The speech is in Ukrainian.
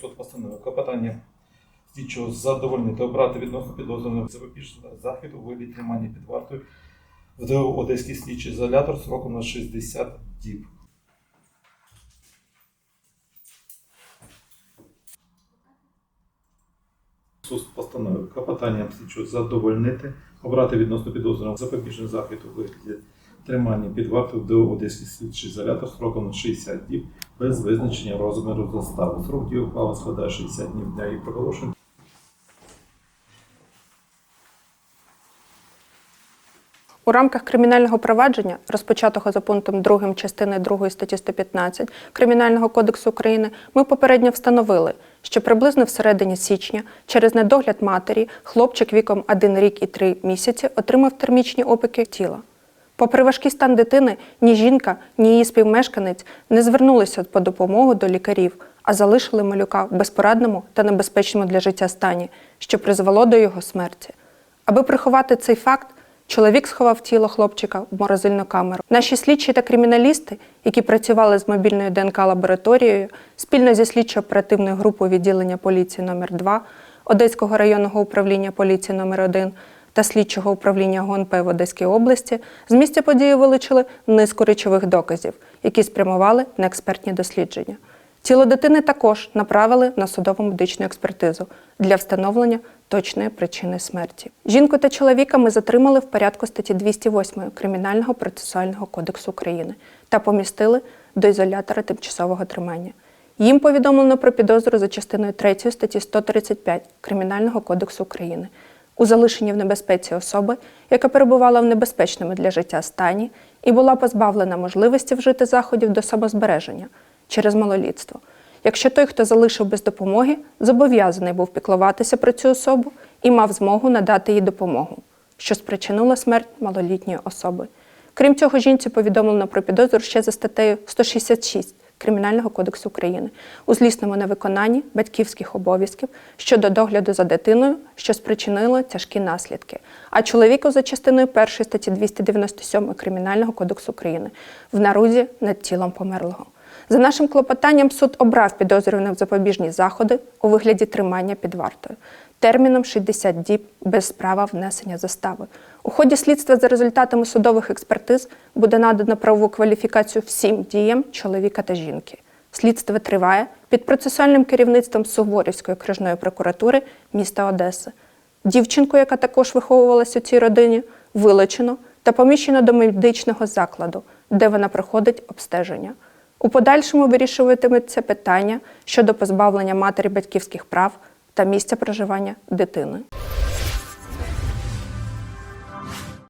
Суд постановив клопотання слідчого задовольнити обрати відносно підозрюваного запобіжного заходу у вигляді тримання під вартою в Одеський слідчий ізолятор сроком на 60 діб. Суд постановив клопотанням слідчого задовольнити, обрати відносно підозрюваного запобіжний захід у вигляді тримання під вартою в Одеський слідчий ізолятор сроком на 60 діб без визначення розміру застави. Срок дії ухвали складає 60 днів дня її проголошення. У рамках кримінального провадження, розпочатого за пунктом 2 частини 2 статті 115 Кримінального кодексу України, ми попередньо встановили, що приблизно в середині січня через недогляд матері хлопчик віком 1 рік і 3 місяці отримав термічні опіки тіла. Попри важкий стан дитини, ні жінка, ні її співмешканець не звернулися по допомогу до лікарів, а залишили малюка в безпорадному та небезпечному для життя стані, що призвело до його смерті. Аби приховати цей факт, чоловік сховав тіло хлопчика в морозильну камеру. Наші слідчі та криміналісти, які працювали з мобільною ДНК лабораторією, спільно зі слідчо-оперативною групою відділення поліції номер 2 Одеського районного управління поліції номер 1 та слідчого управління ГУНП в Одеській області з місця події вилучили низку речових доказів, які спрямували на експертні дослідження. Тіло дитини також направили на судово медичну експертизу для встановлення точної причини смерті. Жінку та чоловіка ми затримали в порядку статті 208 Кримінального процесуального кодексу України та помістили до ізолятора тимчасового тримання. Їм повідомлено про підозру за частиною 3 статті 135 Кримінального кодексу України у залишенні в небезпеці особи, яка перебувала в небезпечному для життя стані і була позбавлена можливості вжити заходів до самозбереження через малолітство. Якщо той, хто залишив без допомоги, зобов'язаний був піклуватися про цю особу і мав змогу надати їй допомогу, що спричинило смерть малолітньої особи. Крім цього, жінці повідомлено про підозру ще за статтею 166 Кримінального кодексу України у злісному невиконанні батьківських обов'язків щодо догляду за дитиною, що спричинило тяжкі наслідки. А чоловіку за частиною 1 статті 297 Кримінального кодексу України в нарузі над тілом померлого. За нашим клопотанням суд обрав підозрюваних запобіжні заходи у вигляді тримання під вартою терміном 60 діб без права внесення застави. У ході слідства за результатами судових експертиз буде надано правову кваліфікацію всім діям чоловіка та жінки. Слідство триває під процесуальним керівництвом Суворівської окружної прокуратури міста Одеси. Дівчинку, яка також виховувалася у цій родині, вилучено та поміщено до медичного закладу, де вона проходить обстеження. У подальшому вирішуватиметься питання щодо позбавлення матері батьківських прав та місця проживання дитини.